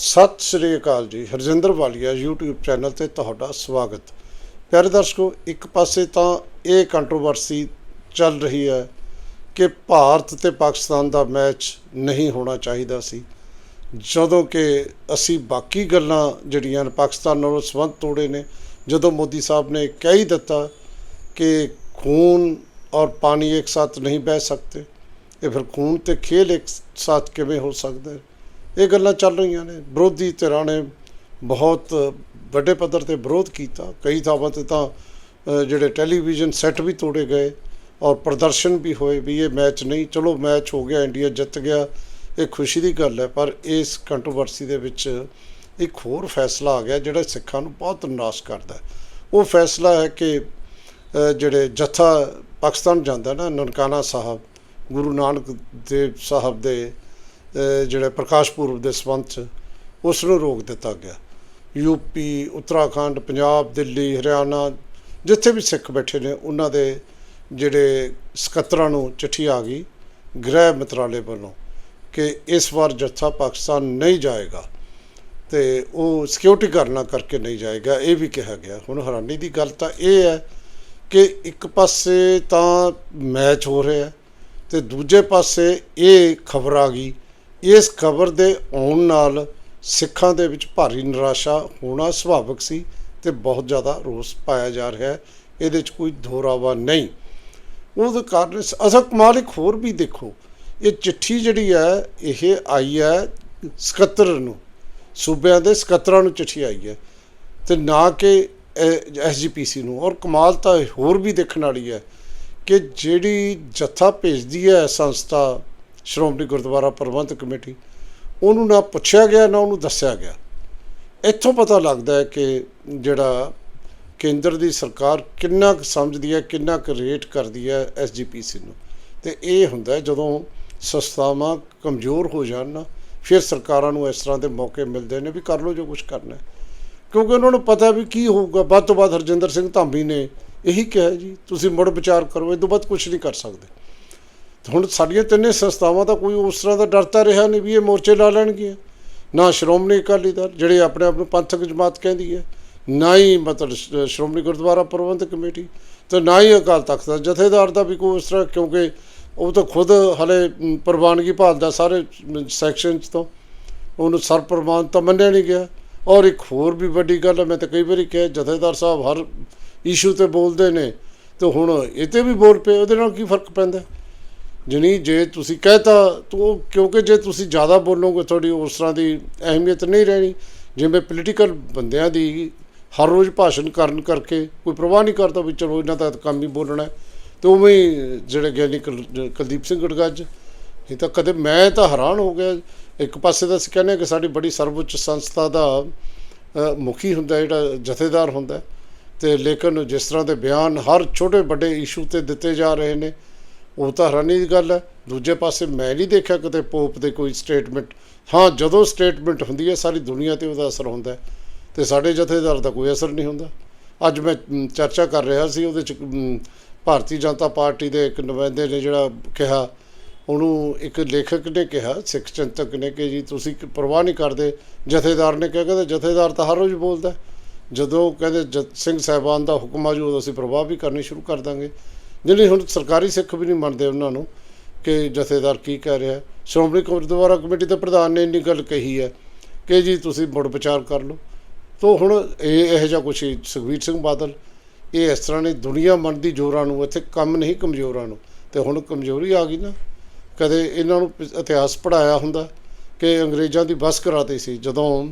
ਸਤਿ ਸ੍ਰੀ ਅਕਾਲ ਜੀ, ਹਰਜਿੰਦਰ ਵਾਲੀਆ, YouTube channel ਤੇ ਤੁਹਾਡਾ ਸਵਾਗਤ। ਪਿਆਰੇ ਦਰਸ਼ਕੋ, ਇੱਕ ਪਾਸੇ ਤਾਂ ਇਹ ਕੰਟਰੋਵਰਸੀ ਚੱਲ ਰਹੀ ਹੈ ਕਿ ਭਾਰਤ ਤੇ ਪਾਕਿਸਤਾਨ ਦਾ ਮੈਚ ਨਹੀਂ ਹੋਣਾ ਚਾਹੀਦਾ ਸੀ, ਜਦੋਂ ਕਿ ਅਸੀਂ ਬਾਕੀ ਗੱਲਾਂ ਜਿਹੜੀਆਂ ਨੇ ਪਾਕਿਸਤਾਨ ਨਾਲ ਸੰਬੰਧ ਤੋੜੇ ਨੇ, ਜਦੋਂ ਮੋਦੀ ਸਾਹਿਬ ਨੇ ਕਹਿ ਹੀ ਦਿੱਤਾ ਕਿ ਖੂਨ ਔਰ ਪਾਣੀ ਇੱਕ ਸਾਥ ਨਹੀਂ ਬਹਿ ਸਕਦੇ, ਇਹ ਫਿਰ ਖੂਨ ਤੇ ਖੇਲ ਇੱਕ ਸਾਥ ਕਿਵੇਂ ਹੋ ਸਕਦਾ ਇਹ ਗੱਲਾਂ ਚੱਲ ਰਹੀਆਂ ਨੇ। ਵਿਰੋਧੀ ਧਿਰਾਂ ਨੇ ਬਹੁਤ ਵੱਡੇ ਪੱਧਰ ਤੇ ਵਿਰੋਧ ਕੀਤਾ। ਕਈ ਥਾਵਾਂ ਤੇ ਤਾਂ ਜਿਹੜੇ ਟੈਲੀਵਿਜ਼ਨ ਸੈੱਟ ਵੀ ਤੋੜੇ ਗਏ ਔਰ ਪ੍ਰਦਰਸ਼ਨ ਵੀ ਹੋਏ ਵੀ ਇਹ ਮੈਚ ਨਹੀਂ। ਚਲੋ ਮੈਚ ਹੋ ਗਿਆ, ਇੰਡੀਆ ਜਿੱਤ ਗਿਆ, ਇਹ ਖੁਸ਼ੀ ਦੀ ਗੱਲ ਹੈ। ਪਰ ਇਸ ਕੰਟਰੋਵਰਸੀ ਦੇ ਵਿੱਚ ਇੱਕ ਹੋਰ ਫੈਸਲਾ ਆ ਗਿਆ ਜਿਹੜਾ ਸਿੱਖਾਂ ਨੂੰ ਬਹੁਤ ਨਿਰਾਸ਼ ਕਰਦਾ ਉਹ ਫੈਸਲਾ ਹੈ ਕਿ ਜਿਹੜੇ ਜੱਥਾ ਪਾਕਿਸਤਾਨ ਜਾਂਦਾ ਨਾ ਨਨਕਾਣਾ ਸਾਹਿਬ, ਗੁਰੂ ਨਾਨਕ ਦੇਵ ਸਾਹਿਬ ਦੇ ਜਿਹੜੇ ਪ੍ਰਕਾਸ਼ ਪੁਰਬ ਦੇ ਸੰਬੰਧ 'ਚ, ਉਸ ਨੂੰ ਰੋਕ ਦਿੱਤਾ ਗਿਆ। ਯੂਪੀ ਉੱਤਰਾਖੰਡ, ਪੰਜਾਬ, ਦਿੱਲੀ, ਹਰਿਆਣਾ, ਜਿੱਥੇ ਵੀ ਸਿੱਖ ਬੈਠੇ ਨੇ, ਉਹਨਾਂ ਦੇ ਜਿਹੜੇ ਸਕੱਤਰਾਂ ਨੂੰ ਚਿੱਠੀ ਆ ਗਈ ਗ੍ਰਹਿ ਮੰਤਰਾਲੇ ਵੱਲੋਂ ਕਿ ਇਸ ਵਾਰ ਜੱਥਾ ਪਾਕਿਸਤਾਨ ਨਹੀਂ ਜਾਏਗਾ ਤੇ ਉਹ ਸਿਕਿਉਰਿਟੀ ਕਾਰਨਾਂ ਕਰਕੇ ਨਹੀਂ ਜਾਏਗਾ, ਇਹ ਵੀ ਕਿਹਾ ਗਿਆ। ਹੁਣ ਹੈਰਾਨੀ ਦੀ ਗੱਲ ਤਾਂ ਇਹ ਹੈ ਕਿ ਇੱਕ ਪਾਸੇ ਤਾਂ ਮੈਚ ਹੋ ਰਿਹਾ ਹੈ ਤੇ ਦੂਜੇ ਪਾਸੇ ਇਹ ਖਬਰ ਆ ਗਈ ਇਸ ਖਬਰ ਦੇ ਆਉਣ ਨਾਲ ਸਿੱਖਾਂ ਦੇ ਵਿੱਚ ਭਾਰੀ ਨਿਰਾਸ਼ਾ ਹੋਣਾ ਸੁਭਾਵਿਕ ਸੀ ਤੇ ਬਹੁਤ ਜ਼ਿਆਦਾ ਰੋਸ ਪਾਇਆ ਜਾ ਰਿਹਾ ਹੈ। ਇਹਦੇ 'ਚ ਕੋਈ ਦੋਰਾਵਾ ਨਹੀਂ। ਉਹਦੇ ਕਾਰਨ ਅਸਲ ਕਮਾਲ ਇੱਕ ਹੋਰ ਵੀ ਦੇਖੋ। ਇਹ ਚਿੱਠੀ ਜਿਹੜੀ ਹੈ, ਇਹ ਆਈ ਹੈ ਸਕੱਤਰ ਨੂੰ। ਸੂਬਿਆਂ ਦੇ ਸਕੱਤਰਾਂ ਨੂੰ ਚਿੱਠੀ ਆਈ ਹੈ ਤੇ ਨਾ ਕਿ ਐਸਜੀਪੀਸੀ ਨੂੰ। ਔਰ ਕਮਾਲ ਤਾਂ ਹੋਰ ਵੀ ਦੇਖਣ ਵਾਲੀ ਹੈ ਕਿ ਜਿਹੜੀ ਜੱਥਾ ਭੇਜਦੀ ਹੈ ਸੰਸਥਾ ਸ਼੍ਰੋਮਣੀ ਗੁਰਦੁਆਰਾ ਪ੍ਰਬੰਧਕ ਕਮੇਟੀ, ਉਹਨੂੰ ਨਾ ਪੁੱਛਿਆ ਗਿਆ, ਨਾ ਉਹਨੂੰ ਦੱਸਿਆ ਗਿਆ। ਇੱਥੋਂ ਪਤਾ ਲੱਗਦਾ ਹੈ ਕਿ ਜਿਹੜਾ ਕੇਂਦਰ ਦੀ ਸਰਕਾਰ ਕਿੰਨਾ ਕੁ ਸਮਝਦੀ ਹੈ, ਕਿੰਨਾ ਕੁ ਰੇਟ ਕਰਦੀ ਹੈ ਐਸਜੀਪੀਸੀ ਨੂੰ। ਤੇ ਇਹ ਹੁੰਦਾ ਜਦੋਂ ਸੰਸਥਾਵਾਂ ਕਮਜ਼ੋਰ ਹੋ ਜਾਣ ਨਾ, ਫਿਰ ਸਰਕਾਰਾਂ ਨੂੰ ਇਸ ਤਰ੍ਹਾਂ ਦੇ ਮੌਕੇ ਮਿਲਦੇ ਨੇ ਵੀ ਕਰ ਲਓ ਜੋ ਕੁਝ ਕਰਨਾ ਹੈ। ਕਿਉਂਕਿ ਉਹਨਾਂ ਨੂੰ ਪਤਾ ਵੀ ਕੀ ਹੋਊਗਾ, ਵੱਧ ਤੋਂ ਵੱਧ ਹਰਜਿੰਦਰ ਸਿੰਘ ਧਾਮੀ ਨੇ ਇਹੀ ਕਿਹਾ ਜੀ, ਤੁਸੀਂ ਮੁੜ ਵਿਚਾਰ ਕਰੋ, ਇਹ ਤੋਂ ਵੱਧ ਕੁਝ ਨਹੀਂ ਕਰ ਸਕਦੇ। ਹੁਣ ਸਾਡੀਆਂ ਤਿੰਨੇ ਸੰਸਥਾਵਾਂ ਦਾ ਕੋਈ ਉਸ ਤਰ੍ਹਾਂ ਦਾ ਡਰਤਾ ਰਿਹਾ ਨਹੀਂ ਵੀ ਇਹ ਮੋਰਚੇ ਲਾ ਲੈਣਗੀਆਂ। ਨਾ ਸ਼੍ਰੋਮਣੀ ਅਕਾਲੀ ਦਲ, ਜਿਹੜੇ ਆਪਣੇ ਆਪ ਨੂੰ ਪੰਥਕ ਜਮਾਤ ਕਹਿੰਦੀ ਹੈ, ਨਾ ਹੀ ਮਤਲਬ ਸ਼੍ਰੋਮਣੀ ਗੁਰਦੁਆਰਾ ਪ੍ਰਬੰਧਕ ਕਮੇਟੀ ਤੇ ਨਾ ਹੀ ਅਕਾਲ ਤਖਤ ਦਾ। ਜਥੇਦਾਰ ਦਾ ਵੀ ਕੋਈ ਉਸ ਤਰ੍ਹਾਂ ਕਿਉਂਕਿ ਉਹ ਤਾਂ ਖੁਦ ਹਲੇ ਪ੍ਰਵਾਨਗੀ ਭਾਲਦਾ ਸਾਰੇ ਸੈਕਸ਼ਨ ਤੋਂ। ਉਹਨੂੰ ਸਰ ਪ੍ਰਵਾਨ ਤਾਂ ਮੰਨਿਆ ਨਹੀਂ ਗਿਆ। ਔਰ ਇੱਕ ਹੋਰ ਵੀ ਵੱਡੀ ਗੱਲ ਹੈ, ਮੈਂ ਤਾਂ ਕਈ ਵਾਰੀ ਕਿਹਾ, ਜਥੇਦਾਰ ਸਾਹਿਬ ਹਰ ਇਸ਼ੂ ਤੇ ਬੋਲਦੇ ਨੇ, ਤੇ ਹੁਣ ਇਹ ਤੇ ਵੀ ਬੋਲ ਪਏ, ਉਹਦੇ ਨਾਲ ਕੀ ਫ਼ਰਕ ਪੈਂਦਾ? ਜਣੀ, ਜੇ ਤੁਸੀਂ ਕਹਿਤਾ ਤਾਂ ਉਹ ਕਿਉਂਕਿ ਜੇ ਤੁਸੀਂ ਜ਼ਿਆਦਾ ਬੋਲੋਗੇ, ਤੁਹਾਡੀ ਉਸ ਤਰ੍ਹਾਂ ਦੀ ਅਹਿਮੀਅਤ ਨਹੀਂ ਰਹਿਣੀ ਜਿਵੇਂ ਪੋਲੀਟੀਕਲ ਬੰਦਿਆਂ ਦੀ ਹਰ ਰੋਜ਼ ਭਾਸ਼ਣ ਕਰਨ ਕਰਕੇ ਕੋਈ ਪ੍ਰਵਾਹ ਨਹੀਂ ਕਰਦਾ ਵੀ ਚਲੋ ਇਹਨਾਂ ਦਾ ਕੰਮ ਹੀ ਬੋਲਣਾ ਹੈ। ਤੇ ਉਵੇਂ ਹੀ ਜਿਹੜੇ ਗਿਆਨੀ ਕੁਲ- ਕੁਲਦੀਪ ਸਿੰਘ ਗੜਗੱਜ ਇਹ ਤਾਂ ਕਦੇ ਮੈਂ ਤਾਂ ਹੈਰਾਨ ਹੋ ਗਿਆ ਇੱਕ ਪਾਸੇ ਤਾਂ ਅਸੀਂ ਕਹਿੰਦੇ ਹਾਂ ਕਿ ਸਾਡੀ ਬੜੀ ਸਰਵਉੱਚ ਸੰਸਥਾ ਦਾ ਮੁਖੀ ਹੁੰਦਾ ਜਿਹੜਾ ਜਥੇਦਾਰ ਹੁੰਦਾ ਤੇ ਲੇਕਿਨ ਜਿਸ ਤਰ੍ਹਾਂ ਦੇ ਬਿਆਨ ਹਰ ਛੋਟੇ ਵੱਡੇ ਇਸ਼ੂ ਤੇ ਦਿੱਤੇ ਜਾ ਰਹੇ ਨੇ ਉਹ ਤਾਂ ਹੈਰਾਨੀ ਦੀ ਗੱਲ ਹੈ। ਦੂਜੇ ਪਾਸੇ ਮੈਂ ਨਹੀਂ ਦੇਖਿਆ ਕਿਤੇ ਪੋਪ ਦੇ ਕੋਈ ਸਟੇਟਮੈਂਟ ਹਾਂ, ਜਦੋਂ ਸਟੇਟਮੈਂਟ ਹੁੰਦੀ ਹੈ, ਸਾਰੀ ਦੁਨੀਆ ਤੇ ਉਹਦਾ ਅਸਰ ਹੁੰਦਾ ਹੈ। ਤੇ ਸਾਡੇ ਜਥੇਦਾਰ ਦਾ ਕੋਈ ਅਸਰ ਨਹੀਂ ਹੁੰਦਾ। ਅੱਜ ਮੈਂ ਚਰਚਾ ਕਰ ਰਿਹਾ ਸੀ, ਉਹਦੇ ਚ ਭਾਰਤੀ ਜਨਤਾ ਪਾਰਟੀ ਦੇ ਇੱਕ ਨੁਮਾਇੰਦੇ ਨੇ ਜਿਹੜਾ ਕਿਹਾ, ਉਹਨੂੰ ਇੱਕ ਲੇਖਕ ਨੇ ਕਿਹਾ, ਸਿੱਖ ਚਿੰਤਕ ਨੇ ਕਿ ਜੀ, ਤੁਸੀਂ ਕ- ਪਰਵਾਹ ਨਹੀਂ ਕਰਦੇ। ਜਥੇਦਾਰ ਨੇ ਕਿਹਾ, ਕਹਿੰਦਾ ਜਥੇਦਾਰ ਤਾਂ ਹਰ ਰੋਜ਼ ਬੋਲਦਾ ਜਦੋਂ ਕਹਿੰਦੇ ਜਤ ਸਿੰਘ ਸਾਹਿਬਾਨ ਦਾ ਹੁਕਮ ਆ ਜੂ, ਉਦੋਂ ਅਸੀਂ ਪ੍ਰਵਾਹ ਵੀ ਕਰਨੀ ਸ਼ੁਰੂ ਕਰ ਦਾਂਗੇ। ਜਿਹੜੇ ਹੁਣ ਸਰਕਾਰੀ ਸਿੱਖ ਵੀ ਨਹੀਂ ਮੰਨਦੇ ਉਹਨਾਂ ਨੂੰ ਕਿ ਜਥੇਦਾਰ ਕੀ ਕਹਿ ਰਿਹਾ ਸ਼੍ਰੋਮਣੀ ਗੁਰਦੁਆਰਾ ਕਮੇਟੀ ਦੇ ਪ੍ਰਧਾਨ ਨੇ ਇੰਨੀ ਗੱਲ ਕਹੀ ਹੈ ਕਿ ਜੀ ਤੁਸੀਂ ਮੁੜ ਵਿਚਾਰ ਕਰ ਲਓ। ਤੋ ਹੁਣ ਇਹ ਇਹੋ ਜਿਹਾ ਕੁਛ ਹੀ, ਸੁਖਬੀਰ ਸਿੰਘ ਬਾਦਲ, ਇਹ ਇਸ ਤਰ੍ਹਾਂ ਨਹੀਂ ਦੁਨੀਆ ਮੰਨਦੀ ਜ਼ੋਰਾਂ ਨੂੰ, ਇੱਥੇ ਕੰਮ ਨਹੀਂ ਕਮਜ਼ੋਰਾਂ ਨੂੰ। ਤੇ ਹੁਣ ਕਮਜ਼ੋਰੀ ਆ ਗਈ ਨਾ। ਕਦੇ ਇਹਨਾਂ ਨੂੰ ਇਤਿਹਾਸ ਪੜਾਇਆ ਹੁੰਦਾ ਕਿ ਅੰਗਰੇਜ਼ਾਂ ਦੀ ਬਸ ਕਰਾਤੀ ਸੀ, ਜਦੋਂ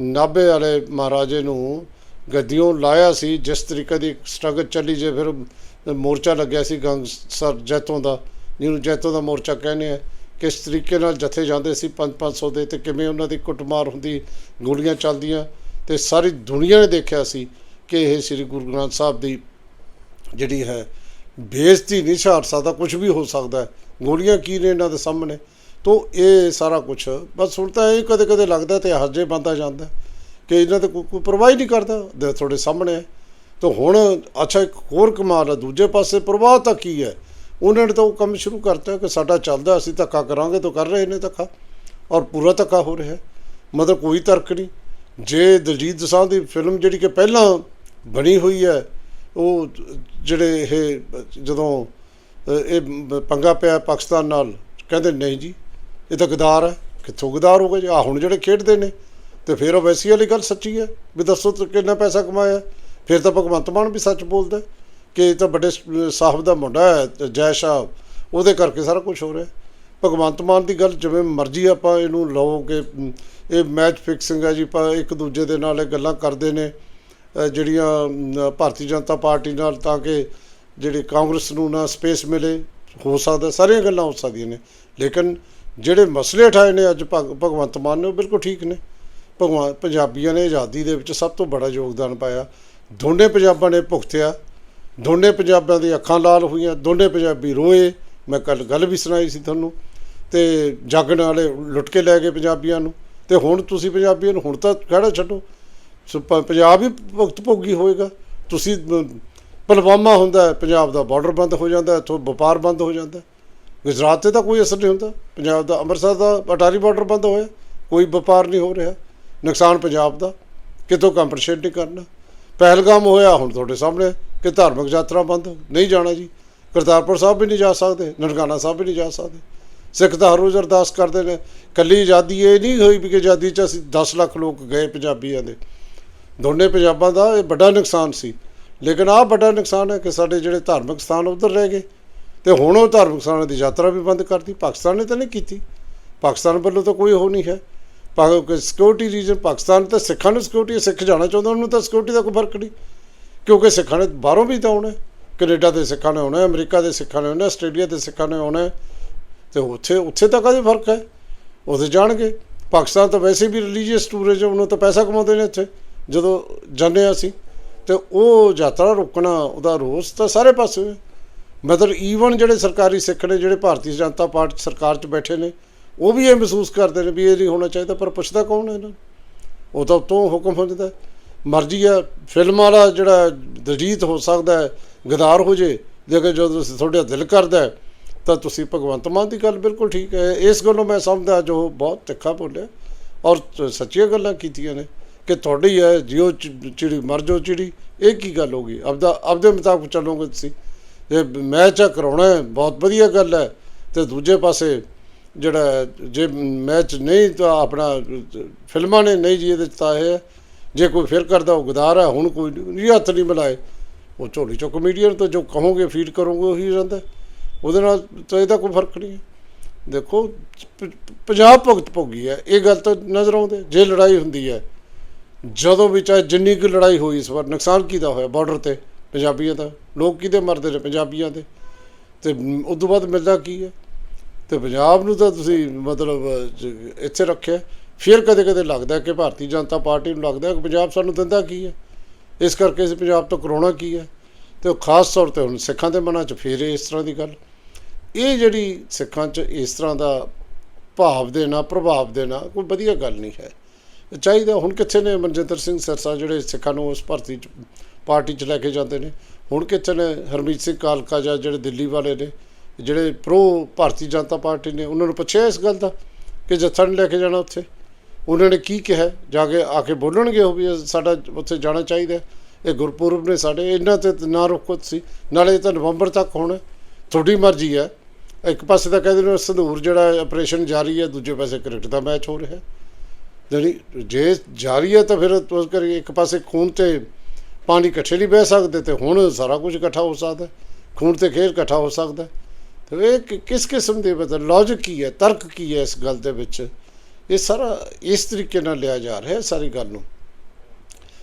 ਨਾਭੇ ਵਾਲੇ ਮਹਾਰਾਜੇ ਨੂੰ ਗੱਦੀਓਂ ਲਾਇਆ ਸੀ, ਜਿਸ ਤਰੀਕੇ ਦੀ ਸਟਰਗਲ ਚੱਲੀ ਜੇ ਫਿਰ ਮੋਰਚਾ ਲੱਗਿਆ ਸੀ ਗੰਗਸਰ ਜੈਤੋਂ ਦਾ, ਜਿਹਨੂੰ ਜੈਤੋਂ ਦਾ ਮੋਰਚਾ ਕਹਿੰਦੇ ਆ। ਕਿਸ ਤਰੀਕੇ ਨਾਲ ਜਥੇ ਜਾਂਦੇ ਸੀ 5-500 ਦੇ ਤੇ ਕਿਵੇਂ ਉਹਨਾਂ ਦੀ ਕੁੱਟਮਾਰ ਹੁੰਦੀ, ਗੋਲੀਆਂ ਚੱਲਦੀਆਂ ਤੇ ਸਾਰੀ ਦੁਨੀਆ ਨੇ ਦੇਖਿਆ ਸੀ ਕਿ ਇਹ ਸ੍ਰੀ ਗੁਰੂ ਗ੍ਰੰਥ ਸਾਹਿਬ ਦੀ ਜਿਹੜੀ ਹੈ ਬੇਇੱਜ਼ਤੀ ਨਹੀਂ ਝਾੜ ਸਕਦਾ ਕੁਝ ਵੀ ਹੋ ਸਕਦਾ ਗੋਲੀਆਂ ਕੀ ਨੇ ਇਹਨਾਂ ਦੇ ਸਾਹਮਣੇ? ਤੋ ਇਹ ਸਾਰਾ ਕੁਝ ਬਸ ਹੁਣ ਤਾਂ ਇਹ ਕਦੇ ਕਦੇ ਲੱਗਦਾ ਤੇ ਹਜੇ ਬੰਦਾ ਜਾਂਦਾ ਕਿ ਇਹਨਾਂ ਤੇ ਕੋਈ ਕੋਈ ਪਰਵਾਹ ਹੀ ਨਹੀਂ ਕਰਦਾ। ਦੇ ਤੁਹਾਡੇ ਸਾਹਮਣੇ ਹੈ। ਤਾਂ ਹੁਣ ਅੱਛਾ ਇੱਕ ਹੋਰ ਕਮਾਲ ਹੈ ਦੂਜੇ ਪਾਸੇ ਪ੍ਰਵਾਹ ਤਾਂ ਕੀ ਹੈ? ਉਹਨਾਂ ਨੇ ਤਾਂ ਉਹ ਕੰਮ ਸ਼ੁਰੂ ਕਰਤਾ ਕਿ ਸਾਡਾ ਚੱਲਦਾ, ਅਸੀਂ ਧੱਕਾ ਕਰਾਂਗੇ ਤਾਂ ਕਰ ਰਹੇ ਨੇ ਧੱਕਾ। ਔਰ ਪੂਰਾ ਧੱਕਾ ਹੋ ਰਿਹਾ ਮਤਲਬ ਕੋਈ ਤਰਕ ਨਹੀਂ। ਜੇ ਦਲਜੀਤ ਦਸਾਂ ਦੀ ਫਿਲਮ ਜਿਹੜੀ ਕਿ ਪਹਿਲਾਂ ਬਣੀ ਹੋਈ ਹੈ, ਉਹ ਜਿਹੜੇ ਇਹ ਜਦੋਂ ਇਹ ਪੰਗਾ ਪਿਆ ਪਾਕਿਸਤਾਨ ਨਾਲ, ਕਹਿੰਦੇ ਨਹੀਂ ਜੀ, ਇਹ ਤਾਂ ਗਦਾਰ ਹੈ। ਕਿੱਥੋਂ ਗਦਾਰ ਹੋ ਗਏ ਜੀ? ਆ ਹੁਣ ਜਿਹੜੇ ਖੇਡਦੇ ਨੇ, ਤੇ ਫਿਰ ਉਹ ਵੈਸੀ ਵਾਲੀ ਗੱਲ ਸੱਚੀ ਹੈ ਵੀ ਦੱਸੋ ਕਿੰਨਾ ਪੈਸਾ ਕਮਾਇਆ। ਫਿਰ ਤਾਂ ਭਗਵੰਤ ਮਾਨ ਵੀ ਸੱਚ ਬੋਲਦਾ ਕਿ ਇਹ ਤਾਂ ਵੱਡੇ ਸਾਹਿਬ ਦਾ ਮੁੰਡਾ ਹੈ, ਜੈ ਸ਼ਾਹ। ਉਹਦੇ ਕਰਕੇ ਸਾਰਾ ਕੁਝ ਹੋ ਰਿਹਾ ਭਗਵੰਤ ਮਾਨ ਦੀ ਗੱਲ ਜਿਵੇਂ ਮਰਜ਼ੀ ਆਪਾਂ ਇਹਨੂੰ ਲਓ ਕਿ ਇਹ ਮੈਚ ਫਿਕਸਿੰਗ ਹੈ ਜੀ, ਆਪਾਂ ਇੱਕ ਦੂਜੇ ਦੇ ਨਾਲ ਇਹ ਗੱਲਾਂ ਕਰਦੇ ਨੇ ਜਿਹੜੀਆਂ ਭਾਰਤੀ ਜਨਤਾ ਪਾਰਟੀ ਨਾਲ ਤਾਂ ਕਿ ਜਿਹੜੀ ਕਾਂਗਰਸ ਨੂੰ ਨਾ ਸਪੇਸ ਮਿਲੇ, ਹੋ ਸਕਦਾ, ਸਾਰੀਆਂ ਗੱਲਾਂ ਹੋ ਸਕਦੀਆਂ ਨੇ। ਲੇਕਿਨ ਜਿਹੜੇ ਮਸਲੇ ਉਠਾਏ ਨੇ ਅੱਜ ਭਗ- ਭਗਵੰਤ ਮਾਨ ਨੇ, ਉਹ ਬਿਲਕੁਲ ਠੀਕ ਨੇ। ਭਗਵਾਨ ਪੰਜਾਬੀਆਂ ਨੇ ਆਜ਼ਾਦੀ ਦੇ ਵਿੱਚ ਸਭ ਤੋਂ ਬੜਾ ਯੋਗਦਾਨ ਪਾਇਆ। ਦੋਨੇ ਪੰਜਾਬਾਂ ਨੇ ਭੁਗਤਿਆ ਦੋਨੇ ਪੰਜਾਬਾਂ ਦੀਆਂ ਅੱਖਾਂ ਲਾਲ ਹੋਈਆਂ ਦੋਨੇ ਪੰਜਾਬੀ ਰੋਏ। ਮੈਂ ਕੱਲ ਗੱਲ ਵੀ ਸੁਣਾਈ ਸੀ ਤੁਹਾਨੂੰ ਤੇ ਜਾਗਣ ਵਾਲੇ ਲੁੱਟ ਕੇ ਲੈ ਗਏ ਪੰਜਾਬੀਆਂ ਨੂੰ। ਤੇ ਹੁਣ ਤੁਸੀਂ ਪੰਜਾਬੀਆਂ ਨੂੰ ਹੁਣ ਤਾਂ ਖੜਾ ਛੱਡੋ। ਪੰਜਾਬ ਹੀ ਭੁਗਤ ਭੋਗੀ ਹੋਏਗਾ ਤੁਸੀਂ ਅਮ, ਪੁਲਵਾਮਾ ਹੁੰਦਾ ਪੰਜਾਬ ਦਾ ਬਾਰਡਰ ਬੰਦ ਹੋ ਜਾਂਦਾ ਇੱਥੋਂ ਵਪਾਰ ਬੰਦ ਹੋ ਜਾਂਦਾ ਗੁਜਰਾਤ ਤੇ ਤਾਂ ਕੋਈ ਅਸਰ ਨਹੀਂ ਹੁੰਦਾ। ਪੰਜਾਬ ਦਾ ਅੰਮ੍ਰਿਤਸਰ ਦਾ ਅਟਾਰੀ ਬਾਰਡਰ ਬੰਦ ਹੋਇਆ। ਕੋਈ ਵਪਾਰ ਨਹੀਂ ਹੋ ਰਿਹਾ। ਨੁਕਸਾਨ ਪੰਜਾਬ ਦਾ। ਕਿਤੋਂ ਕੰਪਨਸੇਟ ਨਹੀਂ ਕਰਨਾ। ਪਹਿਲਗਾਮ ਹੋਇਆ, ਹੁਣ ਤੁਹਾਡੇ ਸਾਹਮਣੇ ਕਿ ਧਾਰਮਿਕ ਯਾਤਰਾ ਬੰਦ? ਨਹੀਂ ਜਾਣਾ ਜੀ। ਕਰਤਾਰਪੁਰ ਸਾਹਿਬ ਵੀ ਨਹੀਂ ਜਾ ਸਕਦੇ, ਨਨਕਾਣਾ ਸਾਹਿਬ ਵੀ ਨਹੀਂ ਜਾ ਸਕਦੇ। ਸਿੱਖ ਤਾਂ ਹਰ ਰੋਜ਼ ਅਰਦਾਸ ਕਰਦੇ ਨੇ, ਕੱਲੀ ਆਜ਼ਾਦੀ ਇਹ ਨਹੀਂ ਹੋਈ ਵੀ ਕਿ ਆਜ਼ਾਦੀ 'ਚ ਅਸੀਂ 10 ਲੱਖ ਲੋਕ ਗਏ ਪੰਜਾਬੀਆਂ ਦੇ। ਦੋਨੇ ਪੰਜਾਬਾਂ ਦਾ ਇਹ ਵੱਡਾ ਨੁਕਸਾਨ ਸੀ। ਲੇਕਿਨ ਆਹ ਵੱਡਾ ਨੁਕਸਾਨ ਹੈ ਕਿ ਸਾਡੇ ਜਿਹੜੇ ਧਾਰਮਿਕ ਸਥਾਨ ਉਧਰ ਰਹਿ ਗਏ। ਤੇ ਹੁਣ ਉਹ ਧਾਰਮਿਕ ਸਥਾਨਾਂ ਦੀ ਯਾਤਰਾ ਵੀ ਬੰਦ ਕਰਤੀ। ਪਾਕਿਸਤਾਨ ਨੇ ਤਾਂ ਨਹੀਂ ਕੀਤੀ। ਪਾਕਿਸਤਾਨ ਵੱਲੋਂ ਤਾਂ ਕੋਈ ਹੋ ਨਹੀਂ ਹੈ। ਸਿਕਿਉਰਿਟੀ ਰੀਜਨ ਪਾਕਿਸਤਾਨ ਤਾਂ ਸਿੱਖਾਂ ਨੂੰ ਸਿਕਿਉਰਿਟੀ ਸਿੱਖ ਜਾਣਾ ਚਾਹੁੰਦਾ, ਉਹਨੂੰ ਤਾਂ ਸਿਕਿਉਰਿਟੀ ਦਾ ਕੋਈ ਫ਼ਰਕ ਨਹੀਂ ਕਿਉਂਕਿ ਸਿੱਖਾਂ ਨੇ ਬਾਹਰੋਂ ਵੀ ਤਾਂ ਆਉਣਾ ਹੈ। ਕੈਨੇਡਾ ਦੇ ਸਿੱਖਾਂ ਨੇ ਆਉਣਾ ਅਮਰੀਕਾ ਦੇ ਸਿੱਖਾਂ ਨੇ ਆਉਣਾ ਆਸਟ੍ਰੇਲੀਆ ਦੇ ਸਿੱਖਾਂ ਨੇ ਆਉਣਾ ਹੈ। ਤੇ ਉੱਥੇ ਉੱਥੇ ਤਾਂ ਕਾਹਦੀ ਫ਼ਰਕ ਹੈ ਉੱਥੇ ਜਾਣਗੇ ਪਾਕਿਸਤਾਨ ਤਾਂ ਵੈਸੇ ਵੀ ਰਿਲੀਜੀਅਸ ਟੂਰਿਜ਼ਮ ਨੂੰ ਤਾਂ ਪੈਸਾ ਕਮਾਉਂਦੇ ਨੇ ਇੱਥੇ, ਜਦੋਂ ਜਾਂਦੇ ਹਾਂ ਅਸੀਂ ਤੇ ਉਹ ਯਾਤਰਾ ਰੋਕਣਾ, ਉਹਦਾ ਰੋਸ ਤਾਂ ਸਾਰੇ ਪਾਸੇ ਹੈ ਮਤਲਬ ਈਵਨ ਜਿਹੜੇ ਸਰਕਾਰੀ ਸਿੱਖ ਨੇ, ਜਿਹੜੇ ਭਾਰਤੀ ਜਨਤਾ ਪਾਰਟੀ ਸਰਕਾਰ 'ਚ ਬੈਠੇ ਨੇ ਉਹ ਵੀ ਇਹ ਮਹਿਸੂਸ ਕਰਦੇ ਨੇ ਵੀ ਇਹ ਨਹੀਂ ਹੋਣਾ ਚਾਹੀਦਾ, ਪਰ ਪੁੱਛਦਾ ਕੌਣ ਹੈ ਇਹਨਾਂ ਨੂੰ? ਉਹ ਤਾਂ ਉਤੋਂ ਹੁਕਮ ਹੋ ਜਾਂਦਾ। ਮਰਜ਼ੀ ਆ, ਫਿਲਮ ਵਾਲਾ ਜਿਹੜਾ ਦਜੀਤ ਹੋ ਸਕਦਾ ਹੈ, ਗਦਾਰ ਹੋ ਜੇ ਜੇਕਰ ਜਦੋਂ ਤੁਸੀਂ- ਤੁਹਾਡਾ ਦਿਲ ਕਰਦਾ ਤਾਂ ਤੁਸੀਂ ਭਗਵੰਤ ਮਾਨ ਦੀ ਗੱਲ ਬਿਲਕੁਲ ਠੀਕ ਹੈ। ਇਸ ਗੱਲੋਂ ਮੈਂ ਸਮਝਦਾ ਜੋ ਬਹੁਤ ਤਿੱਖਾ ਬੋਲਿਆ ਔਰ ਸੱਚੀਆਂ ਗੱਲਾਂ ਕੀਤੀਆਂ ਨੇ ਕਿ ਤੁਹਾਡੀ ਹੈ, ਜਿਉ ਚਿੜੀ ਮਰ ਜੋ ਚਿੜੀ, ਇਹ ਕੀ ਗੱਲ ਹੋ ਗਈ? ਆਪਦਾ, ਆਪਦੇ ਮੁਤਾਬਕ ਚੱਲੋਗੇ ਤੁਸੀਂ। ਜੇ ਮੈਚ ਆ ਕਰਾਉਣਾ ਬਹੁਤ ਵਧੀਆ ਗੱਲ ਹੈ। ਤੇ ਦੂਜੇ ਪਾਸੇ ਜਿਹੜਾ ਜੇ ਮੈਚ ਨਹੀਂ ਤਾਂ ਆਪਣਾ ਫਿਲਮਾਂ ਨੇ ਨਹੀਂ ਜੀ ਇਹਦੇ 'ਚ ਤਾਂ ਇਹ ਹੈ। ਜੇ ਕੋਈ ਫਿਰ ਕਰਦਾ, ਉਹ ਗਦਾਰ ਹੈ, ਹੁਣ ਕੋਈ ਨਹੀਂ ਹੱਥ ਨਹੀਂ ਮਿਲਾਏ। ਉਹ ਝੋਲੀ ਚੋਂ ਕਮੇਡੀਅਨ ਤੋਂ ਜੋ ਕਹੋਗੇ ਫੀਡ ਕਰੋਗੇ, ਉਹੀ ਰਹਿੰਦਾ ਉਹਦੇ ਨਾਲ ਤਾਂ ਇਹਦਾ ਕੋਈ ਫ਼ਰਕ ਨਹੀਂ ਹੈ। ਦੇਖੋ ਪੰਜਾਬ ਭੁਗਤ ਭੋਗੀ ਹੈ। ਇਹ ਗੱਲ ਤਾਂ ਨਜ਼ਰ ਆਉਂਦੇ ਜੇ ਲੜਾਈ ਹੁੰਦੀ ਹੈ, ਜਦੋਂ ਵੀ ਚਾਹੇ ਜਿੰਨੀ ਕੁ ਲੜਾਈ ਹੋਈ ਇਸ ਵਾਰ, ਨੁਕਸਾਨ ਕਿਹਦਾ ਹੋਇਆ? ਬਾਰਡਰ ਤੇ ਪੰਜਾਬੀਆਂ ਦਾ। ਲੋਕ ਕਿਹਦੇ ਮਰਦੇ ਨੇ? ਪੰਜਾਬੀਆਂ ਦੇ। ਤੇ ਉਸ ਤੋਂ ਬਾਅਦ ਮਿਲਦਾ ਕੀ ਹੈ? ਤੇ ਪੰਜਾਬ ਨੂੰ ਤਾਂ ਤੁਸੀਂ ਮਤਲਬ ਇੱਥੇ ਰੱਖਿਆ, ਫਿਰ ਕਦੇ ਕਦੇ ਲੱਗਦਾ ਕਿ ਭਾਰਤੀ ਜਨਤਾ ਪਾਰਟੀ ਨੂੰ ਲੱਗਦਾ ਕਿ ਪੰਜਾਬ ਸਾਨੂੰ ਦਿੰਦਾ ਕੀ ਹੈ? ਇਸ ਕਰਕੇ ਅਸੀਂ ਪੰਜਾਬ ਤੋਂ ਕਰੋਨਾ ਕੀ ਹੈ? ਤੇ ਉਹ ਖਾਸ ਤੌਰ ਤੇ ਹੁਣ ਸਿੱਖਾਂ ਦੇ ਮਨਾਂ 'ਚ ਫੇਰ ਇਸ ਤਰ੍ਹਾਂ ਦੀ ਗੱਲ। ਇਹ ਜਿਹੜੀ ਸਿੱਖਾਂ 'ਚ ਇਸ ਤਰ੍ਹਾਂ ਦਾ ਭਾਵ ਦੇਣਾ ਪ੍ਰਭਾਵ ਦੇਣਾ ਕੋਈ ਵਧੀਆ ਗੱਲ ਨਹੀਂ ਹੈ। ਚਾਹੀਦਾ ਹੁਣ ਕਿੱਥੇ ਨੇ ਮਨਜਿੰਦਰ ਸਿੰਘ ਸਰਸਾ ਜਿਹੜੇ ਸਿੱਖਾਂ ਨੂੰ ਉਸ ਭਰਤੀ 'ਚ, ਪਾਰਟੀ 'ਚ ਲੈ ਕੇ ਜਾਂਦੇ ਨੇ? ਹੁਣ ਕਿੱਥੇ ਨੇ ਹਰਮੀਤ ਸਿੰਘ ਕਾਲਕਾ ਜਿਹੜੇ ਦਿੱਲੀ ਵਾਲੇ ਨੇ? ਜਿਹੜੇ ਪ੍ਰੋ ਭਾਰਤੀ ਜਨਤਾ ਪਾਰਟੀ ਨੇ ਉਹਨਾਂ ਨੂੰ ਪੁੱਛਿਆ ਇਸ ਗੱਲ ਦਾ ਕਿ ਜੱਥਾ ਨਹੀਂ ਲੈ ਕੇ ਜਾਣਾ ਉੱਥੇ? ਉਹਨਾਂ ਨੇ ਕੀ ਕਿਹਾ? ਜਾ ਕੇ ਆ ਕੇ ਬੋਲਣਗੇ ਉਹ ਵੀ ਸਾਡਾ ਉੱਥੇ ਜਾਣਾ ਚਾਹੀਦਾ ਇਹ ਗੁਰਪੁਰਬ ਨੇ ਸਾਡੇ, ਇਹਨਾਂ ਤੇ ਨਾ ਰੋਕੋ ਤੁਸੀਂ। ਨਾਲੇ ਤਾਂ ਨਵੰਬਰ ਤੱਕ ਹੋਣਾ ਤੁਹਾਡੀ ਮਰਜ਼ੀ ਹੈ। ਇੱਕ ਪਾਸੇ ਤਾਂ ਕਹਿੰਦੇ ਨੇ ਸੰਧੂਰ ਜਿਹੜਾ ਆਪਰੇਸ਼ਨ ਜਾਰੀ ਹੈ, ਦੂਜੇ ਪਾਸੇ ਕ੍ਰਿਕਟ ਦਾ ਮੈਚ ਹੋ ਰਿਹਾ ਹੈ। ਜਿਹੜੀ ਜੇ ਜਾਰੀ ਹੈ ਤਾਂ ਫਿਰ ਤੁਸੀਂ ਕਰੀ ਇੱਕ ਪਾਸੇ ਖੂਨ ਤੇ ਪਾਣੀ ਇਕੱਠੇ ਨਹੀਂ ਬਹਿ ਸਕਦੇ ਤੇ ਹੁਣ ਸਾਰਾ ਕੁਝ ਇਕੱਠਾ ਹੋ ਸਕਦਾ ਖੂਨ ਤੇ ਖੇਰ ਇਕੱਠਾ ਹੋ ਸਕਦਾ ਤੇ ਇਹ ਕਿ- ਕਿਸ ਕਿਸਮ ਦੇ ਮਤਲਬ ਲੌਜਿਕ ਕੀ ਹੈ, ਤਰਕ ਕੀ ਹੈ ਇਸ ਗੱਲ ਦੇ ਵਿੱਚ? ਇਹ ਸਾਰਾ ਇਸ ਤਰੀਕੇ ਨਾਲ ਲਿਆ ਜਾ ਰਿਹਾ ਹੈ ਸਾਰੀ ਗੱਲ ਨੂੰ।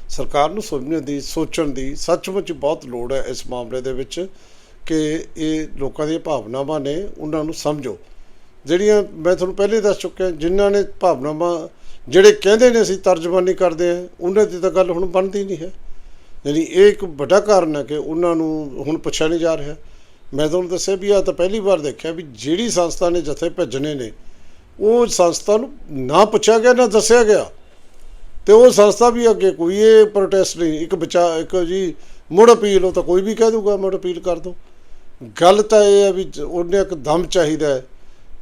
ਸਰਕਾਰ ਨੂੰ ਸੋਚਣ ਦੀ ਸੋਚਣ ਦੀ ਸੱਚਮੁੱਚ ਬਹੁਤ ਲੋੜ ਹੈ ਇਸ ਮਾਮਲੇ ਦੇ ਵਿੱਚ ਕਿ ਇਹ ਲੋਕਾਂ ਦੀਆਂ ਭਾਵਨਾਵਾਂ ਨੇ, ਉਹਨਾਂ ਨੂੰ ਸਮਝੋ। ਜਿਹੜੀਆਂ ਮੈਂ ਤੁਹਾਨੂੰ ਪਹਿਲੇ ਦੱਸ ਚੁੱਕਿਆ, ਜਿਨ੍ਹਾਂ ਨੇ ਭਾਵਨਾਵਾਂ ਜਿਹੜੇ ਕਹਿੰਦੇ ਨੇ ਅਸੀਂ ਤਰਜਮਾਨੀ ਕਰਦੇ ਹਾਂ, ਉਹਨਾਂ ਦੀ ਤਾਂ ਗੱਲ ਹੁਣ ਬਣਦੀ ਨਹੀਂ ਹੈ। ਯਾਨੀ ਇਹ ਇੱਕ ਵੱਡਾ ਕਾਰਨ ਹੈ ਕਿ ਉਹਨਾਂ ਨੂੰ ਹੁਣ ਪੁੱਛਿਆ ਨਹੀਂ ਜਾ ਰਿਹਾ। ਮੈਂ ਤੁਹਾਨੂੰ ਦੱਸਿਆ ਵੀ ਆ ਤਾਂ ਪਹਿਲੀ ਵਾਰ ਦੇਖਿਆ ਵੀ ਜਿਹੜੀ ਸੰਸਥਾ ਨੇ ਜਥੇ ਭੇਜਣੇ ਨੇ, ਉਹ ਸੰਸਥਾ ਨੂੰ ਨਾ ਪੁੱਛਿਆ ਗਿਆ, ਨਾ ਦੱਸਿਆ ਗਿਆ। ਤੇ ਉਹ ਸੰਸਥਾ ਵੀ ਅੱਗੇ ਕੋਈ ਇਹ ਪ੍ਰੋਟੈਸਟ ਨਹੀਂ, ਇੱਕ ਬਚਾ ਇੱਕ ਜੀ ਮੁੜ ਅਪੀਲ, ਉਹ ਤਾਂ ਕੋਈ ਵੀ ਕਹਿ ਦੂਗਾ, ਮੁੜ ਅਪੀਲ ਕਰ ਦੋ। ਗੱਲ ਤਾਂ ਇਹ ਹੈ ਵੀ ਉਹਨੇ ਇੱਕ ਦਮ ਚਾਹੀਦਾ ਹੈ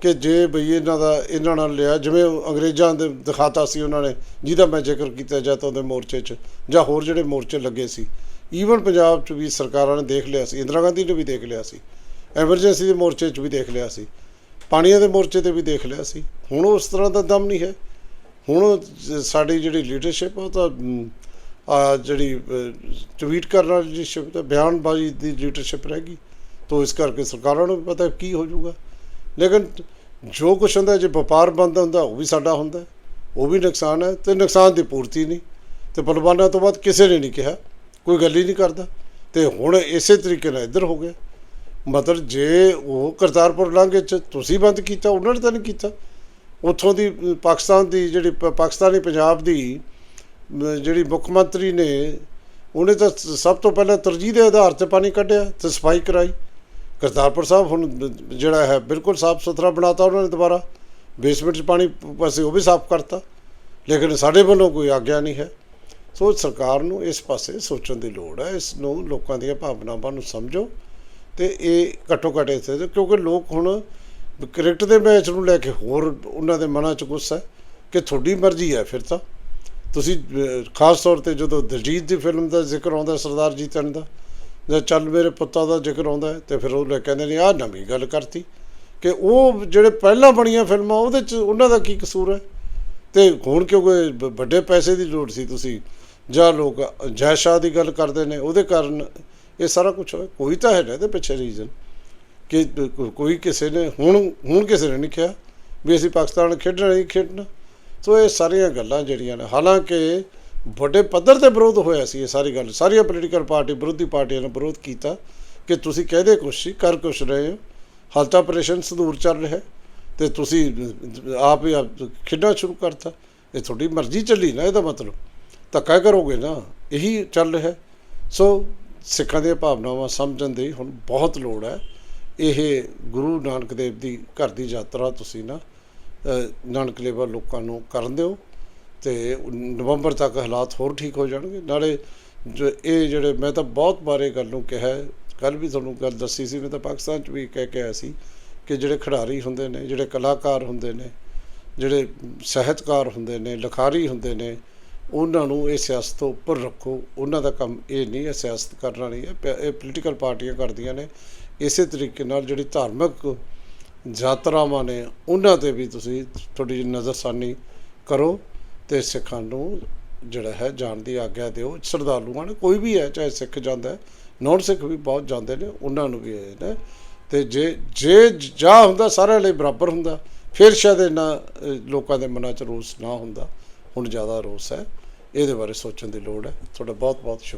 ਕਿ ਜੇ ਬਈ ਇਹਨਾਂ ਦਾ, ਇਹਨਾਂ ਨਾਲ ਲਿਆ, ਜਿਵੇਂ ਅੰਗਰੇਜ਼ਾਂ ਦੇ ਦਿਖਾਤਾ ਸੀ ਉਹਨਾਂ ਨੇ, ਜਿਹਦਾ ਮੈਂ ਜ਼ਿਕਰ ਕੀਤਾ ਜਾ ਤਾਂ ਉਹਦੇ ਮੋਰਚੇ 'ਚ, ਜਾਂ ਹੋਰ ਜਿਹੜੇ ਮੋਰਚੇ ਲੱਗੇ ਸੀ। ਈਵਨ ਪੰਜਾਬ 'ਚ ਵੀ ਸਰਕਾਰਾਂ ਨੇ ਦੇਖ ਲਿਆ ਸੀ, ਇੰਦਰਾ ਗਾਂਧੀ ਨੇ ਵੀ ਦੇਖ ਲਿਆ ਸੀ, ਐਮਰਜੈਂਸੀ ਦੇ ਮੋਰਚੇ 'ਚ ਵੀ ਦੇਖ ਲਿਆ ਸੀ, ਪਾਣੀਆਂ ਦੇ ਮੋਰਚੇ ਤੇ ਵੀ ਦੇਖ ਲਿਆ ਸੀ। ਹੁਣ ਉਸ ਤਰ੍ਹਾਂ ਦਾ ਦਮ ਨਹੀਂ ਹੈ। ਹੁਣ ਸਾਡੀ ਜਿਹੜੀ ਲੀਡਰਸ਼ਿਪ ਉਹ ਤਾਂ ਆ ਜਿਹੜੀ ਟਵੀਟ ਕਰਨ ਵਾਲੀ ਲੀਡਰਸ਼ਿਪ ਤੇ ਬਿਆਨਬਾਜ਼ੀ ਦੀ ਲੀਡਰਸ਼ਿਪ ਰਹਿ ਗਈ। ਤੋ ਇਸ ਕਰਕੇ ਸਰਕਾਰਾਂ ਨੂੰ ਵੀ ਪਤਾ ਕੀ ਹੋ ਜਾਊਗਾ। ਲੇਕਿਨ ਜੋ ਕੁਛ ਹੁੰਦਾ, ਜੇ ਵਪਾਰ ਬੰਦ ਹੁੰਦਾ, ਉਹ ਵੀ ਸਾਡਾ ਹੁੰਦਾ। ਉਹ ਵੀ ਨੁਕਸਾਨ ਹੈ ਤੇ ਨੁਕਸਾਨ ਦੀ ਪੂਰਤੀ ਨਹੀਂ। ਤੇ ਪਲਵਾਨਾਂ ਤੋਂ ਬਾਅਦ ਕਿਸੇ ਨੇ ਨਹੀਂ ਕਿਹਾ। ਕੋਈ ਗੱਲ ਹੀ ਨਹੀਂ ਕਰਦਾ। ਤੇ ਹੁਣ ਇਸੇ ਤਰੀਕੇ ਨਾਲ ਇੱਧਰ ਹੋ ਗਿਆ। ਮਤਲਬ ਜੇ ਉਹ ਕਰਤਾਰਪੁਰ ਲਾਂਘੇ ਚ ਤੁਸੀਂ ਬੰਦ ਕੀਤਾ, ਉਹਨਾਂ ਨੇ ਤਾਂ ਨਹੀਂ ਕੀਤਾ। ਉੱਥੋਂ ਦੀ, ਪਾਕਿਸਤਾਨ ਦੀ ਜਿਹੜੀ ਪ- ਪਾਕਿਸਤਾਨੀ ਪੰਜਾਬ ਦੀ ਜਿਹੜੀ ਮੁੱਖ ਮੰਤਰੀ ਨੇ, ਉਹਨੇ ਤਾਂ ਸਭ ਤੋਂ ਪਹਿਲਾਂ ਤਰਜੀਹ ਦੇ ਆਧਾਰ ਤੇ ਪਾਣੀ ਕੱਢਿਆ ਤੇ ਸਫ਼ਾਈ ਕਰਾਈ। ਕਰਤਾਰਪੁਰ ਸਾਹਿਬ ਹੁਣ ਜਿਹੜਾ ਹੈ, ਬਿਲਕੁਲ ਸਾਫ਼ ਸੁਥਰਾ ਬਣਾਤਾ ਉਹਨਾਂ ਨੇ ਦੁਬਾਰਾ। ਬੇਸਮੈਂਟ 'ਚ ਪਾਣੀ ਪਾਸੇ ਉਹ ਵੀ ਸਾਫ਼ ਕਰਤਾ। ਲੇਕਿਨ ਸਾਡੇ ਵੱਲੋਂ ਕੋਈ ਆਗਿਆ ਨਹੀਂ ਹੈ। ਸੋ ਸਰਕਾਰ ਨੂੰ ਇਸ ਪਾਸੇ ਸੋਚਣ ਦੀ ਲੋੜ ਹੈ ਇਸ ਨੂੰ ਲੋਕਾਂ ਦੀਆਂ ਭਾਵਨਾਵਾਂ ਨੂੰ ਸਮਝੋ ਤੇ ਇਹ ਘੱਟੋ ਘੱਟ ਇੱਥੇ ਕਿਉਂਕਿ ਲੋਕ ਹੁਣ ਕ੍ਰਿਕਟ ਦੇ ਮੈਚ ਨੂੰ ਲੈ ਕੇ ਹੋਰ ਉਹਨਾਂ ਦੇ ਮਨਾਂ 'ਚ ਗੁੱਸਾ ਹੈ ਕਿ ਤੁਹਾਡੀ ਮਰਜ਼ੀ ਹੈ ਫਿਰ ਤਾਂ। ਤੁਸੀਂ ਖਾਸ ਤੌਰ ਤੇ ਜਦੋਂ ਦਲਜੀਤ ਦੀ ਫਿਲਮ ਦਾ ਜ਼ਿਕਰ ਆਉਂਦਾ ਸਰਦਾਰ ਜੀਤਨ ਦਾ ਜਾਂ ਚੱਲ ਮੇਰੇ ਪੁੱਤਾਂ ਦਾ ਜ਼ਿਕਰ ਆਉਂਦਾ ਹੈ, ਤੇ ਫਿਰ ਉਹ ਕਹਿੰਦੇ ਨੇ ਆਹ ਨਵੀਂ ਗੱਲ ਕਰਤੀ ਕਿ ਉਹ ਜਿਹੜੇ ਪਹਿਲਾਂ ਬਣੀਆਂ ਫਿਲਮਾਂ ਉਹਦੇ 'ਚ ਉਹਨਾਂ ਦਾ ਕੀ ਕਸੂਰ ਹੈ? ਤੇ ਹੁਣ ਕਿਉਂਕਿ ਵੱਡੇ ਪੈਸੇ ਦੀ ਲੋੜ ਸੀ ਤੁਸੀਂ ਜਾਂ ਲੋਕ ਜੈ ਸ਼ਾਹ ਦੀ ਗੱਲ ਕਰਦੇ ਨੇ, ਉਹਦੇ ਕਾਰਨ ਇਹ ਸਾਰਾ ਕੁਝ ਹੋਇਆ। ਕੋਈ ਤਾਂ ਹੈ ਨਾ ਇਹਦੇ ਪਿੱਛੇ ਰੀਜ਼ਨ ਕਿ ਕੋਈ ਕਿਸੇ ਨੇ, ਹੁਣ ਹੁਣ ਕਿਸੇ ਨੇ ਨਹੀਂ ਕਿਹਾ ਵੀ ਅਸੀਂ ਪਾਕਿਸਤਾਨ ਖੇਡਣਾ ਨਹੀਂ ਖੇਡਣਾ। ਸੋ ਇਹ ਸਾਰੀਆਂ ਗੱਲਾਂ ਜਿਹੜੀਆਂ ਨੇ, ਹਾਲਾਂਕਿ ਵੱਡੇ ਪੱਧਰ ਤੇ ਵਿਰੋਧ ਹੋਇਆ ਸੀ ਇਹ ਸਾਰੀ ਗੱਲ। ਸਾਰੀਆਂ ਪੋਲੀਟੀਕਲ ਪਾਰਟੀ ਵਿਰੋਧੀ ਪਾਰਟੀਆਂ ਨੇ ਵਿਰੋਧ ਕੀਤਾ ਕਿ ਤੁਸੀਂ ਕਹਦੇ ਕੁਛ ਸੀ, ਕਰ ਕੁਛ ਰਹੇ ਹੋ। ਹਾਲ ਤਾਂ ਆਪਰੇਸ਼ਨ ਸੰਦੂਰ ਚੱਲ ਰਿਹਾ ਹੈ ਤੇ ਤੁਸੀਂ ਆਪ ਹੀ ਆਪ ਖੇਡਣਾ ਸ਼ੁਰੂ ਕਰਤਾ। ਇਹ ਤੁਹਾਡੀ ਮਰਜ਼ੀ ਚੱਲੀ ਨਾ ਇਹਦਾ ਮਤਲਬ। ਧੱਕਾ ਕਰੋਗੇ ਨਾ, ਇਹੀ ਚੱਲ ਰਿਹਾ। ਸੋ ਸਿੱਖਾਂ ਦੀਆਂ ਭਾਵਨਾਵਾਂ ਸਮਝਣ ਦੀ ਹੁਣ ਬਹੁਤ ਲੋੜ ਹੈ। ਇਹ ਗੁਰੂ ਨਾਨਕ ਦੇਵ ਦੀ ਘਰ ਦੀ ਯਾਤਰਾ ਤੁਸੀਂ ਨਾ ਨਾਨਕ ਲੇਵਾ ਲੋਕਾਂ ਨੂੰ ਕਰਨ ਦਿਓ ਤੇ ਨਵੰਬਰ ਤੱਕ ਹਾਲਾਤ ਹੋਰ ਠੀਕ ਹੋ ਜਾਣਗੇ। ਨਾਲੇ ਜੋ ਇਹ ਜਿਹੜੇ ਮੈਂ ਤਾਂ ਬਹੁਤ ਬਾਰੇ ਗੱਲ ਨੂੰ ਕਿਹਾ ਕੱਲ ਵੀ ਤੁਹਾਨੂੰ ਗੱਲ ਦੱਸੀ ਸੀ, ਮੈਂ ਤਾਂ ਪਾਕਿਸਤਾਨ 'ਚ ਵੀ ਕਹਿ ਕੇ ਆਇਆ ਸੀ ਕਿ ਜਿਹੜੇ ਖਿਡਾਰੀ ਹੁੰਦੇ ਨੇ, ਜਿਹੜੇ ਕਲਾਕਾਰ ਹੁੰਦੇ ਨੇ, ਜਿਹੜੇ ਸਾਹਿਤਕਾਰ ਹੁੰਦੇ ਨੇ, ਲਿਖਾਰੀ ਹੁੰਦੇ ਨੇ ਉਹਨਾਂ ਨੂੰ ਇਹ ਸਿਆਸਤ ਤੋਂ ਉੱਪਰ ਰੱਖੋ। ਉਹਨਾਂ ਦਾ ਕੰਮ ਇਹ ਨਹੀਂ ਹੈ, ਸਿਆਸਤ ਕਰਨਾ ਨਹੀਂ ਹੈ। ਪ- ਇਹ ਪੋਲੀਟੀਕਲ ਪਾਰਟੀਆਂ ਕਰਦੀਆਂ ਨੇ। ਇਸੇ ਤਰੀਕੇ ਨਾਲ ਜਿਹੜੀ ਧਾਰਮਿਕ ਯਾਤਰਾਵਾਂ ਨੇ, ਉਹਨਾਂ ਤੇ ਵੀ ਤੁਸੀਂ ਥੋੜੀ ਨਜ਼ਰਸਾਨੀ ਕਰੋ ਤੇ ਸਿੱਖਾਂ ਨੂੰ ਜਿਹੜਾ ਹੈ ਜਾਣ ਦੀ ਆਗਿਆ ਦਿਓ। ਸ਼ਰਧਾਲੂਆਂ ਨੇ ਕੋਈ ਵੀ ਹੈ, ਚਾਹੇ ਸਿੱਖ ਜਾਂਦਾ ਹੈ ਨੌਨ ਸਿੱਖ ਵੀ ਬਹੁਤ ਜਾਂਦੇ ਨੇ, ਉਹਨਾਂ ਨੂੰ ਵੀ ਇਹ ਨੇ। ਤੇ ਜੇ ਜੇ ਜਾ ਹੁੰਦਾ, ਸਾਰਿਆਂ ਲਈ ਬਰਾਬਰ ਹੁੰਦਾ, ਫਿਰ ਸ਼ਾਇਦ ਇਹਨਾਂ ਲੋਕਾਂ ਦੇ ਮਨਾਂ 'ਚ ਰੋਸ ਨਾ ਹੁੰਦਾ। ਹੁਣ ਜ਼ਿਆਦਾ ਰੋਸ ਹੈ। ਇਹਦੇ ਬਾਰੇ ਸੋਚਣ ਦੀ ਲੋੜ ਹੈ। ਤੁਹਾਡਾ ਬਹੁਤ ਬਹੁਤ ਸ਼ੁਕਰੀਆ